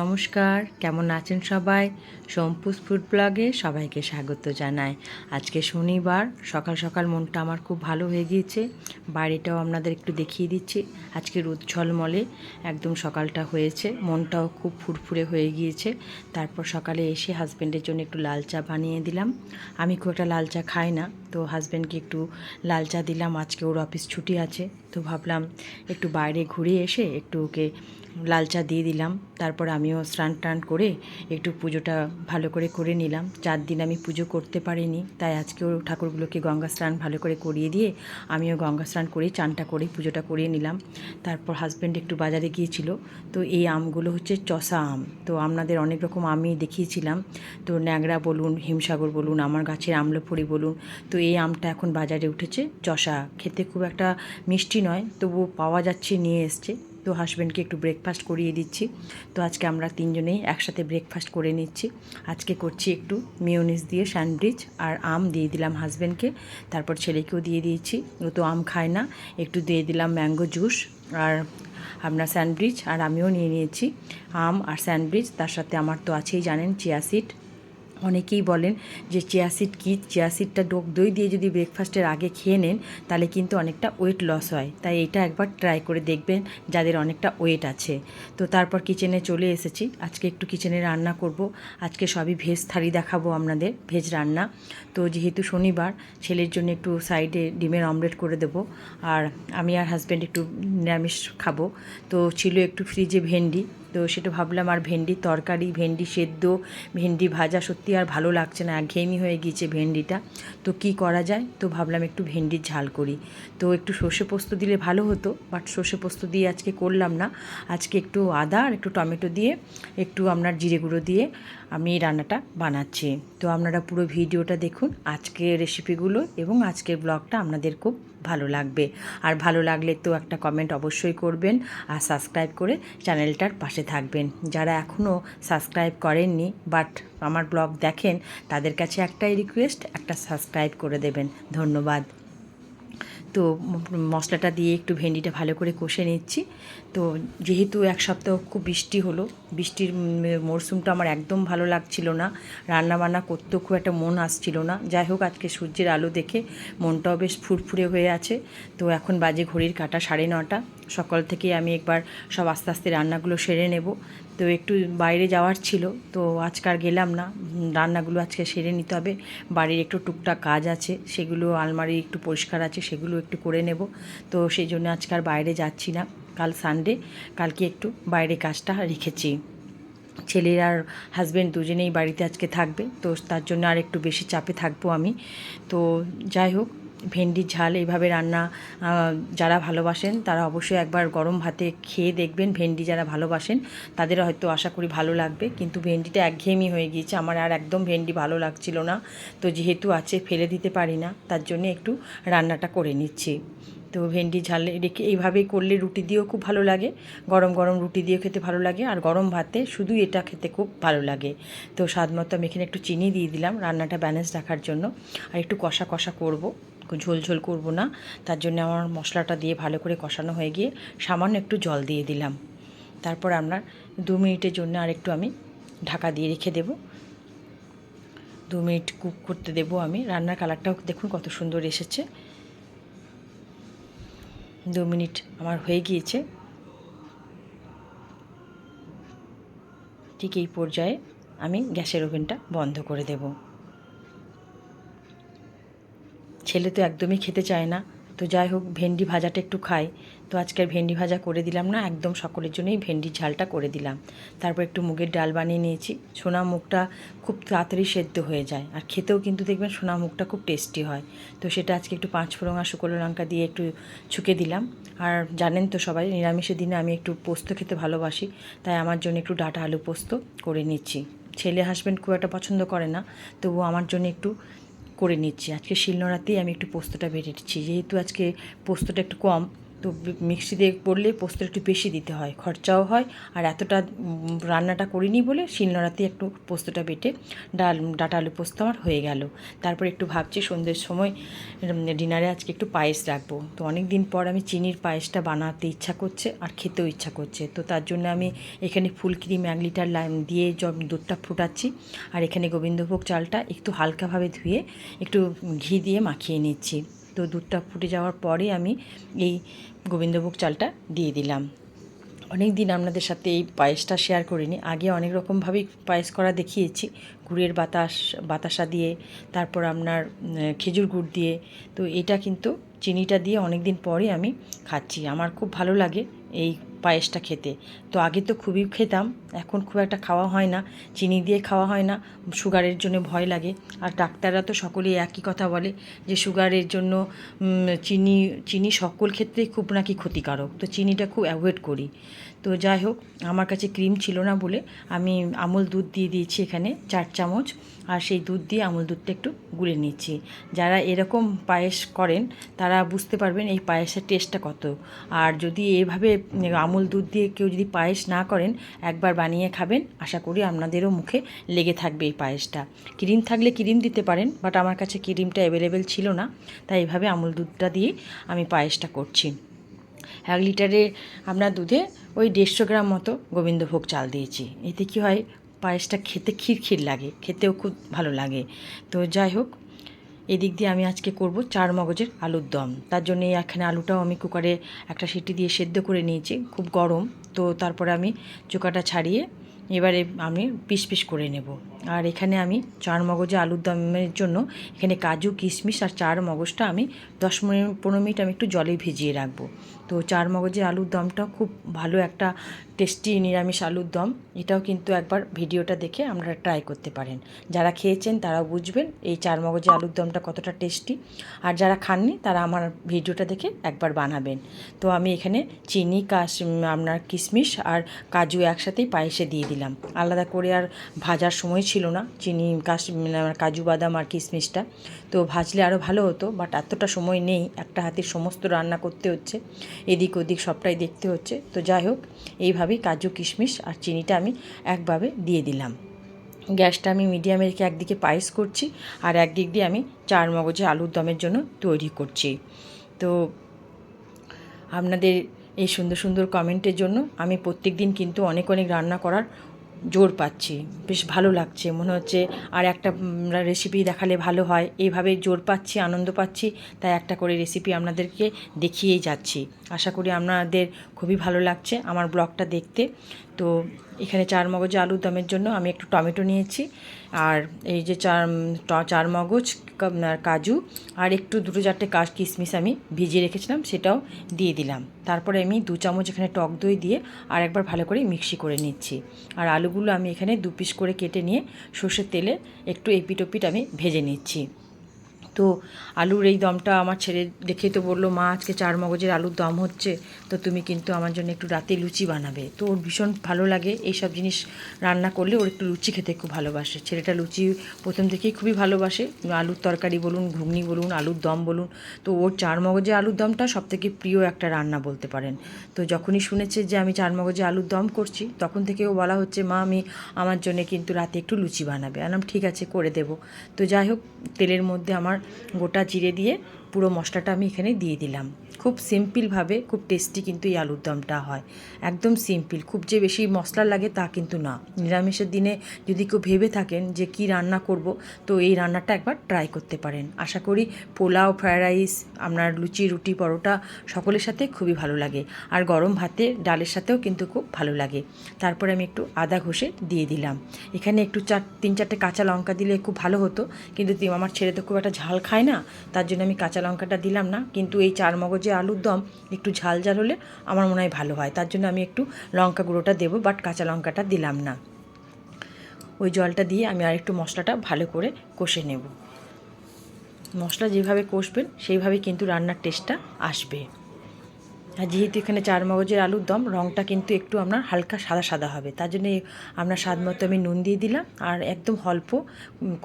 নমস্কার, কেমন আছেন সবাই? সোমপুস ফুড ব্লগে সবাইকে স্বাগত জানাই। আজকে শনিবার, সকাল সকাল মনটা আমার খুব ভালো হয়ে গিয়েছে, বাড়িটাও আপনাদের একটু দেখিয়ে দিচ্ছি। আজকে রোদ ঝলমলে, একদম সকালটা হয়েছে, মনটাও খুব ফুরফুরে হয়ে গিয়েছে। তারপর সকালে এসে হাজব্যান্ডের জন্য একটু লাল চা বানিয়ে দিলাম। আমি খুব একটা লাল চা খাই না, তো হাজব্যান্ডকে একটু লাল চা দিলাম, আজকে ওর অফিস ছুটি আছে। তো ভাবলাম একটু বাইরে ঘুরে এসে একটু ওকে লাল চা দিয়ে দিলাম। তারপর আমিও স্নান টান করে একটু পুজোটা ভালো করে করে নিলাম। চার দিন আমি পুজো করতে পারিনি, তাই আজকেও ঠাকুরগুলোকে গঙ্গা স্নান ভালো করে করিয়ে দিয়ে আমিও গঙ্গা স্নান করে চানটা করে পুজোটা করিয়ে নিলাম। তারপর হাজব্যান্ড একটু বাজারে গিয়েছিল, তো এই আমগুলো হচ্ছে চষা আম। তো আপনাদের অনেক রকম আমি দেখিয়েছিলাম। তো ন্যাংরা বলুন, হিমসাগর বলুন, আমার গাছের আমলফড়ি বলুন, তো এই আমটা এখন বাজারে উঠেছে চষা। খেতে খুব একটা মিষ্টি নয় তবু পাওয়া যাচ্ছে, নিয়ে এসছে। তো হাজব্যান্ডকে একটু ব্রেকফাস্ট করিয়ে দিচ্ছি। তো আজকে আমরা তিনজনেই একসাথে ব্রেকফাস্ট করে নিচ্ছি। আজকে করছি একটু মিওনিস দিয়ে স্যান্ডউইচ আর আম দিয়ে দিলাম হাজব্যান্ডকে তারপর ছেলেকেও দিয়ে দিয়েছি। ও তো আম খায় না। একটু দিয়ে দিলাম ম্যাঙ্গো জুস আর আপনার স্যান্ডউইচ আর আমিও নিয়ে নিয়েছি। আম আর স্যান্ডউইচ তার সাথে আমার তো আছেই জানেন চিয়া সিড অনেকেই বলেন যে চিয়া সিড কী? চিয়া সিডটা ডোক দই দিয়ে যদি ব্রেকফাস্টের আগে খেয়ে নেন, তাহলে কিন্তু অনেকটা ওয়েট লস হয়। তাই এটা একবার ট্রাই করে দেখবেন, যাদের অনেকটা ওয়েট আছে। তো তারপর কিচেনে চলে এসেছি। আজকে একটু কিচেনে রান্না করব। আজকে সবই ভেজ থালি দেখাবো আপনাদের ভেজ রান্না। তো যেহেতু শনিবার, ছেলের জন্য একটু সাইডে ডিমের অমলেট করে দেবো। আর আমি আর হাজব্যান্ড একটু নিরামিষ খাব। তো ছিল একটু ফ্রিজে ভেন্ডি। তো সেটা ভাবলাম, আর ভেন্ডির তরকারি, ভেন্ডি সেদ্ধ, ভেন্ডি ভাজা সত্যি আর ভালো লাগছে না, একঘেয়েমি হয়ে গিয়েছে ভেন্ডিটা। তো কি করা যায়? তো ভাবলাম একটু ভেন্ডির ঝাল করি। তো একটু সর্ষে পোস্ত দিলে ভালো হতো, বাট সর্ষে পোস্ত দিয়ে আজকে করলাম না। আজকে একটু আদা আর একটু টমেটো দিয়ে, একটু আপনার জিরে গুঁড়ো দিয়ে আমি এই রান্নাটা বানাচ্ছি। তো আপনারা পুরো ভিডিওটা দেখুন, আজকের রেসিপিগুলো এবং আজকের ব্লগটা আপনাদের খুব ভালো লাগবে। আর ভালো লাগলে তো একটা কমেন্ট অবশ্যই করবেন আর সাবস্ক্রাইব করে চ্যানেলটার পাশে থাকবেন। যারা এখনও সাবস্ক্রাইব করেননি বাট আমার ব্লগ দেখেন, তাদের কাছে একটাই রিকোয়েস্ট একটা সাবস্ক্রাইব করে দেবেন। ধন্যবাদ। তো মশলাটা দিয়ে একটু ভেন্ডিটা ভালো করে কষে নিচ্ছি। তো যেহেতু এক সপ্তাহ খুব বৃষ্টি হলো, বৃষ্টির মরশুমটা আমার একদম ভালো লাগছিল না। রান্না বান্না করতেও খুব একটা মন আসছিল না। যাই হোক, আজকে সূর্যের আলো দেখে মনটাও বেশ ফুরফুরে হয়ে আছে। তো এখন বাজে ঘড়ির কাটা সাড়ে নটা। সকাল থেকে আমি একবার সব আস্তে আস্তে রান্নাগুলো সেরে নেব। তো একটু বাইরে যাওয়ার ছিল, তো আজকার গেলাম না। রান্নাগুলো আজকে সেরে নিতে হবে। বাড়ির একটু টুকটাক কাজ আছে, সেগুলো আলমারি একটু পরিষ্কার আছে, সেগুলো একটু করে নেব। তো সেই জন্য আজকার বাইরে যাচ্ছি না, কাল সানডে কালকে একটু বাইরে কাজটা রেখেছি। ছেলের আর হাজব্যান্ড দুজনেই বাড়িতে আজকে থাকবে, তো তার জন্য আর একটু বেশি চাপে থাকব আমি। তো যাই হোক ভেন্ডির ঝাল এইভাবে রান্না যারা ভালোবাসেন তারা অবশ্যই একবার গরম ভাতে খেয়ে দেখবেন ভেন্ডি যারা ভালোবাসেন, তাদের হয়তো আশা করি ভালো লাগবে। কিন্তু ভেন্ডিটা একঘেয়েমি হয়ে গিয়েছে, আমার আর একদম ভেন্ডি ভালো লাগছিল না। তো যেহেতু আছে, ফেলে দিতে পারি না, তার জন্য একটু রান্নাটা করে নিচ্ছি। তো ভেন্ডি ঝাল রেখে এইভাবেই করলে রুটি দিয়েও খুব ভালো লাগে, গরম গরম রুটি দিয়েও খেতে ভালো লাগে, আর গরম ভাতে শুধু এটা খেতে খুব ভালো লাগে। তো স্বাদ মতো আমি এখানে একটু চিনি দিয়ে দিলাম, রান্নাটা ব্যালেন্স রাখার জন্য, আর একটু কষা কষা করব। ঝোল ঝোল করব না। তার জন্য আমার মশলাটা দিয়ে ভালো করে কষানো হয়ে গিয়ে সামান্য একটু জল দিয়ে দিলাম। তারপর আমরা দু মিনিটের জন্য আর একটু আমি ঢাকা দিয়ে রেখে দেব। দু মিনিট কুক করতে দেব আমি। রান্নার কালারটাও দেখুন কত সুন্দর এসেছে। দু মিনিট আমার হয়ে গিয়েছে। ঠিক এই পর্যায়ে আমি গ্যাসের ওভেনটা বন্ধ করে দেব। ছেলে তো একদমই খেতে চায় না। তো যাই হোক, ভেন্ডি ভাজাটা একটু খাই। তো আজকের ভেন্ডি ভাজা করে দিলাম না, একদম সকলের জন্যই ভেন্ডির ঝালটা করে দিলাম। তারপর একটু মুগের ডাল বানিয়ে নিয়েছি। সোনা মুগটা খুব তাড়াতাড়ি সেদ্ধ হয়ে যায়। আর খেতেও কিন্তু দেখবেন সোনা মুগটা খুব টেস্টি হয়। তো সেটা আজকে একটু পাঁচ ফোড়ন আর শুকনো লঙ্কা দিয়ে একটু ছুকে দিলাম। আর জানেন তো সবাই, নিরামিষের দিনে আমি একটু পোস্ত খেতে ভালোবাসি। তাই আমার জন্য একটু ডাটা আলু পোস্ত করে নিচ্ছি। ছেলে হাজব্যান্ড খুব একটা পছন্দ করে না। তবু আমার জন্য একটু করে নিচ্ছি। আজকে শিলনোড়াতেই আমি একটু পোস্তটা বেটেছি যেহেতু আজকে পোস্তটা একটু কম তো মিক্সিতে পড়লে পোস্ত একটু বেশি দিতে হয়, খরচাও হয়। আর এতটা রান্নাটা করিনি বলে শিলনোড়াতে একটু পোস্তটা বেটে ডাল, ডাটা আলু পোস্ত আমার হয়ে গেল। তারপর একটু ভাবছি সন্ধ্যের সময় ডিনারে আজকে একটু পায়েস রাখব। তো অনেক দিন পর আমি চিনির পায়েসটা বানাতে ইচ্ছা করছে আর খেতেও ইচ্ছা করছে। তো তার জন্য আমি এখানে ফুল ক্রিম এক লিটার লাইম দিয়ে দুধটা ফুটাচ্ছি আর এখানে গোবিন্দভোগ চালটা একটু হালকাভাবে ধুয়ে একটু ঘি দিয়ে মাখিয়ে নিচ্ছি। তো দুধটা ফুটে যাওয়ার পরে আমি এই গোবিন্দভোগ চালটা দিয়ে দিলাম। অনেক দিন আপনাদের সাথে এই পায়েসটা শেয়ার করিনি। আগে অনেক রকমভাবেই পায়েস করা দেখিয়েছি। গুড়ের বাতাস, বাতাসা দিয়ে, তারপর আপনার খেজুর গুড় দিয়ে। তো এটা কিন্তু চিনিটা দিয়ে অনেক দিন পরে আমি খাচ্ছি। আমার খুব ভালো লাগে এই পায়েসটা খেতে। তো আগে তো খুবই খেতাম, এখন খুব একটা খাওয়া হয় না, চিনি দিয়ে খাওয়া হয় না, সুগারের জন্য ভয় লাগে। আর ডাক্তাররা তো সকলেই একই কথা বলে যে সুগারের জন্য চিনি চিনি সকল ক্ষেত্রেই খুব নাকি ক্ষতিকারক। তো চিনিটা খুব অ্যাভয়েড করি। তো যাই হোক, আমার কাছে ক্রিম ছিল না বলে আমি আমুল দুধ দিয়ে দিয়েছি এখানে, চার চামচ। আর সেই দুধ দিয়ে আমুল দুধটা একটু গুলে নিচ্ছি যারা এরকম পায়েস করেন, তারা বুঝতে পারবেন এই পায়েসের টেস্টটা কত। আর যদি এভাবে আমুল দুধ দিয়ে কেউ যদি পায়েস না করেন, একবার বানিয়ে খাবেন। আশা করি আপনাদেরও মুখে লেগে থাকবে এই পায়েসটা। ক্রিম থাকলে ক্রিম দিতে পারেন, বাট আমার কাছে ক্রিমটা অ্যাভেলেবেল ছিল না। তাই এভাবে আমুল দুধটা দিয়ে আমি পায়েসটা করছি। এক লিটারে আপনার দুধে ওই দেড়শো গ্রাম মতো গোবিন্দভোগ চাল দিয়েছি। এতে কি হয়, পায়েসটা খেতে ক্ষীর লাগে, খেতেও খুব ভালো লাগে। তো যাই হোক, এদিক দিয়ে আমি আজকে করব চার মগজের আলুর দম। তার জন্য এই এখানে আলুটাও আমি কুকারে একটা সিটি দিয়ে সেদ্ধ করে নিয়েছি, খুব গরম। তো তারপরে আমি চোকাটা ছাড়িয়ে এবারে আমি পিস পিস করে নেব। আর এখানে আমি চার মগজে আলুর দমের জন্য এখানে কাজু, কিশমিশ আর চার মগজটা আমি দশ মিনিট, পনেরো মিনিট আমি একটু জলে ভিজিয়ে রাখব। তো চার মগজে আলুর দমটা খুব ভালো একটা টেস্টি নিরামিষ আলুর দম, এটাও কিন্তু একবার ভিডিওটা দেখে আপনারা ট্রাই করতে পারেন। যারা খেয়েছেন তারাও বুঝবেন এই চার মগজে আলুর দমটা কতটা টেস্টি। আর যারা খাননি তারা আমার ভিডিওটা দেখে একবার বানাবেন। তো আমি এখানে চিনি কাশ আপনার কিশমিশ আর কাজু একসাথেই পায়েসে দিয়ে দিলাম। আলাদা করে আর ভাজার সময় ছিল না চিনি কাশ মানে কাজু, বাদাম আর কিশমিশটা। তো ভাজলে আরও ভালো হতো বাট এতটা সময় নেই, একটা হাতের সমস্ত রান্না করতে হচ্ছে, এদিক ওদিক সবটাই দেখতে হচ্ছে। তো যাই হোক এইভাবেই কাজু, কিশমিশ আর চিনিটা আমি একভাবে দিয়ে দিলাম। গ্যাসটা আমি মিডিয়ামে রেখে একদিকে পায়েস করছি আর একদিক দিয়ে আমি চার মগজে আলুর দমের জন্য তৈরি করছি। তো আপনাদের এই সুন্দর সুন্দর কমেন্টের জন্য আমি প্রত্যেক দিন কিন্তু অনেক অনেক রান্না করার জোর পাচ্ছি, বেশ ভালো লাগছে। মনে হচ্ছে আর একটা রেসিপি দেখালে ভালো হয়। এইভাবে জোর পাচ্ছি, আনন্দ পাচ্ছি, তাই একটা করে রেসিপি আপনাদেরকে দেখিয়েই যাচ্ছি। আশা করি আপনাদের খুবই ভালো লাগছে আমার ব্লগটা দেখতে। তো এখানে চার মগজে আলুর দমের জন্য আমি একটু টমেটো নিয়েছি। আর এই যে চার চার মগজ কাজু আর একটু দুটো চারটে কাজ কিশমিশ আমি ভিজিয়ে রেখেছিলাম, সেটাও দিয়ে দিলাম। তারপরে আমি দু চামচ এখানে টক দই দিয়ে আর একবার ভালো করে মিক্সি করে নিচ্ছি। আর আলুগুলো আমি এখানে দু পিস করে কেটে নিয়ে সর্ষের তেলে একটু এপিট ওপিট আমি ভেজে নিচ্ছি। তো আলুর এই দমটা আমার ছেলে দেখেই তো বলল, মা, আজকে চার মগজের আলুর দম হচ্ছে, তো তুমি কিন্তু আমার জন্য একটু রাতে লুচি বানাবে। তো ওর ভীষণ ভালো লাগে এইসব জিনিস রান্না করলে, ওর একটু লুচি খেতে খুব ভালোবাসে। ছেলেটা লুচি প্রথম থেকেই খুবই ভালোবাসে। আলুর তরকারি বলুন, ঘুগনি বলুন, আলুর দম বলুন, তো ওর চার মগজে আলুর দমটা সবথেকে প্রিয় একটা রান্না বলতে পারেন। তো যখনই শুনেছে যে আমি চার মগজে আলুর দম করছি, তখন থেকেও বলা হচ্ছে, মা, আমি আমার জন্য কিন্তু রাতে একটু লুচি বানাবে। আনাম ঠিক আছে, করে দেব। তো যাই হোক, তেলের মধ্যে আমার গোটা জিরে দিয়ে পুরো মশলাটা আমি এখানে দিয়ে দিলাম। খুব সিম্পলভাবে, খুব টেস্টি কিন্তু এই আলুর দমটা হয়। একদম সিম্পল, খুব যে বেশি মশলা লাগে তা কিন্তু না। নিরামিষের দিনে যদি কেউ ভেবে থাকেন যে কি রান্না করব, তো এই রান্নাটা একবার ট্রাই করতে পারেন। আশা করি পোলাও, ফ্রায়েড রাইস, আপনার লুচি, রুটি, পরোটা সকলের সাথে খুবই ভালো লাগে। আর গরম ভাতে ডালের সাথেও কিন্তু খুব ভালো লাগে। তারপরে আমি একটু আদা ঘষে দিয়ে দিলাম। এখানে একটু চার, তিন চারটে কাঁচা লঙ্কা দিলে খুব ভালো হতো। কিন্তু আমার ছেলে তো খুব একটা ঝাল খায় না, তার জন্য আমি কাঁচা লঙ্কাটা দিলাম না। কিন্তু এই চার মগজে আলুর দম একটু ঝাল ঝাল হলে আমার মনে হয় ভালো হয়। তার জন্য আমি একটু লঙ্কা গুঁড়োটা দেবো বাট কাঁচা লঙ্কাটা দিলাম না। ওই জলটা দিয়ে আমি আর একটু মশলাটা ভালো করে কষে নেব। মশলা যেভাবে কষবেন, সেইভাবে কিন্তু রান্নার টেস্টটা আসবে। আর যেহেতু এখানে চার মগজের আলুর দম রঙটা কিন্তু একটু আপনার হালকা সাদা সাদা হবে। তার জন্য আপনার স্বাদ মতো আমি নুন দিয়ে দিলাম, আর একদম অল্প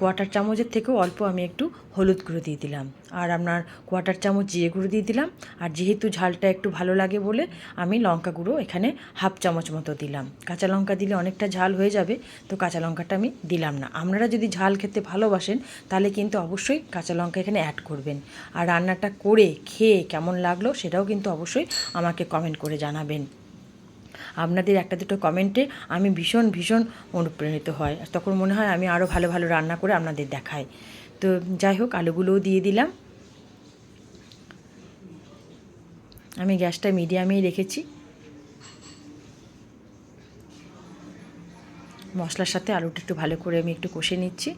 কোয়াটার চামচের থেকেও অল্প আমি একটু হলুদ গুঁড়ো দিয়ে দিলাম। আর আপনার কোয়াটার চামচ জিরে গুঁড়ো দিয়ে দিলাম। আর যেহেতু ঝালটা একটু ভালো লাগে বলে আমি লঙ্কা গুঁড়ো এখানে হাফ চামচ মতো দিলাম। কাঁচা লঙ্কা দিলে অনেকটা ঝাল হয়ে যাবে, তো কাঁচা লঙ্কাটা আমি দিলাম না। আপনারা যদি ঝাল খেতে ভালোবাসেন, তাহলে কিন্তু অবশ্যই কাঁচা লঙ্কা এখানে অ্যাড করবেন। আর রান্নাটা করে খেয়ে কেমন লাগল সেটাও কিন্তু অবশ্যই আমাকে কমেন্ট করে জানাবেন। আপনাদের একটা দুটো কমেন্টে আমি ভীষণ ভীষণ অনুপ্রাণিত হয়। তখন মনে হয় আমি আরও ভালো ভালো রান্না করে আপনাদের দেখাই। তো যাই হোক, আলুগুলোও দিয়ে দিলাম। আমি গ্যাসটা মিডিয়ামেই রেখেছি। মশলার সাথে আলুটা একটু ভালো করে আমি একটু কষে নিচ্ছি।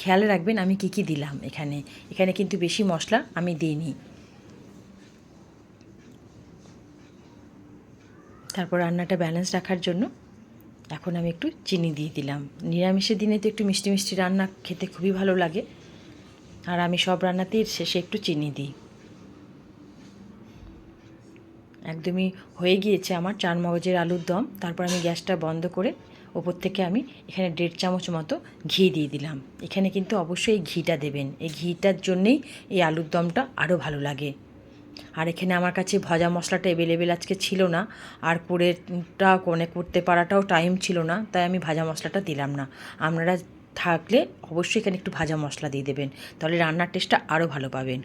খেয়াল রাখবেন, আমি কি কি দিলাম এখানে। এখানে কিন্তু বেশি মশলা আমি দিইনি। তারপর রান্নাটা ব্যালেন্স রাখার জন্য এখন আমি একটু চিনি দিয়ে দিলাম। নিরামিষের দিনে তো একটু মিষ্টি মিষ্টি রান্না খেতে খুবই ভালো লাগে। আর আমি সব রান্নাতেই শেষে একটু চিনি দিই। একদমই হয়ে গিয়েছে আমার চার মগজের আলুর দম। তারপর আমি গ্যাসটা বন্ধ করে ওপর থেকে আমি এখানে দেড় চামচ মতো ঘি দিয়ে দিলাম। এখানে কিন্তু অবশ্যই ঘিটা দেবেন। এই ঘিটার জন্যেই এই আলুর দমটা আরও ভালো লাগে। আর এখানে আমার কাছে ভাজা মশলাটা অ্যাভেলেবেল আজকে ছিল না। আর করেটা কোনে করতে পারাটাও টাইম ছিল না, তাই আমি ভাজা মশলাটা দিলাম না। আপনারা থাকলে অবশ্যই এখানে একটু ভাজা মশলা দিয়ে দেবেন, তাহলে রান্নার টেস্টটা আরও ভালো পাবেন।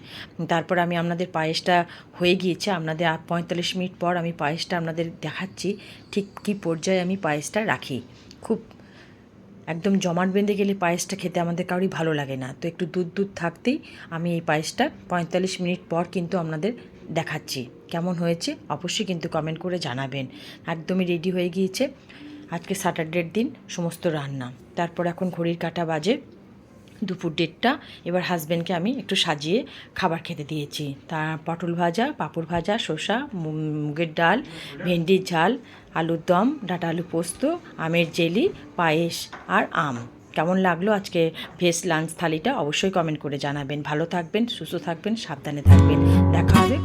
তারপর আমি আপনাদের পায়েসটা হয়ে গিয়েছে, আপনাদের পঁয়তাল্লিশ মিনিট পর আমি পায়েসটা আপনাদের দেখাচ্ছি, ঠিক কী পর্যায়ে আমি পায়েসটা রাখি। খুব একদম জমাট বেঁধে গেলে পায়েসটা খেতে আমাদের কারোরই ভালো লাগে না। তো একটু দুধ দুধ থাকতেই আমি এই পায়েসটা পঁয়তাল্লিশ মিনিট পর কিন্তু আপনাদের দেখাচ্ছি। কেমন হয়েছে অবশ্যই কিন্তু কমেন্ট করে জানাবেন। একদমই রেডি হয়ে গিয়েছে আজকে স্যাটারডের দিন সমস্ত রান্না। তারপর এখন ঘড়ির কাটা বাজে দুপুর দেড়টা। এবার হাজব্যান্ডকে আমি একটু সাজিয়ে খাবার খেতে দিয়েছি। তা পটল ভাজা, পাঁপড় ভাজা, শসা মুগের ডাল, ভেন্ডির ঝাল, আলুর দম, ডাটা আলু পোস্ত, আমের জেলি, পায়েস আর আম। কেমন লাগল আজকে ভেজ লাঞ্চ থালিটা? অবশ্যই কমেন্ট করে জানাবেন। ভালো থাকবেন, সুস্থ থাকবেন, সাবধানে থাকবেন। দেখা হবে